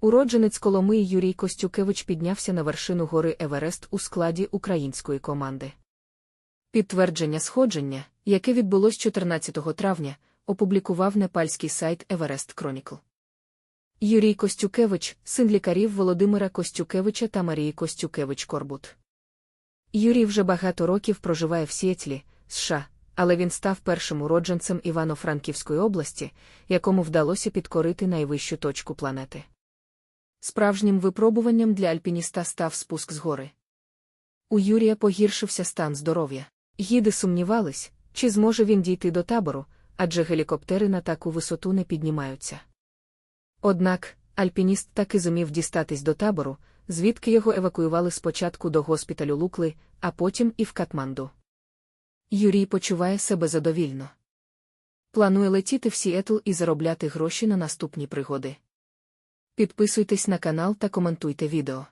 Уродженець Коломиї Юрій Костюкевич піднявся на вершину гори Еверест у складі української команди. Підтвердження сходження, яке відбулось 14 травня, опублікував непальський сайт Everest Chronicle. Юрій Костюкевич, син лікарів Володимира Костюкевича та Марії Костюкевич Корбут. Юрій вже багато років проживає в Сіетлі, США, але він став першим уродженцем Івано-Франківської області, якому вдалося підкорити найвищу точку планети. Справжнім випробуванням для альпініста став спуск з гори. У Юрія погіршився стан здоров'я. Гіди сумнівались, чи зможе він дійти до табору, адже гелікоптери на таку висоту не піднімаються. Однак, альпініст таки зумів дістатись до табору, звідки його евакуювали спочатку до госпіталю Лукли, а потім і в Катманду. Юрій почуває себе задовільно. Планує летіти в Сіетл і заробляти гроші на наступні пригоди. Підписуйтесь на канал та коментуйте відео.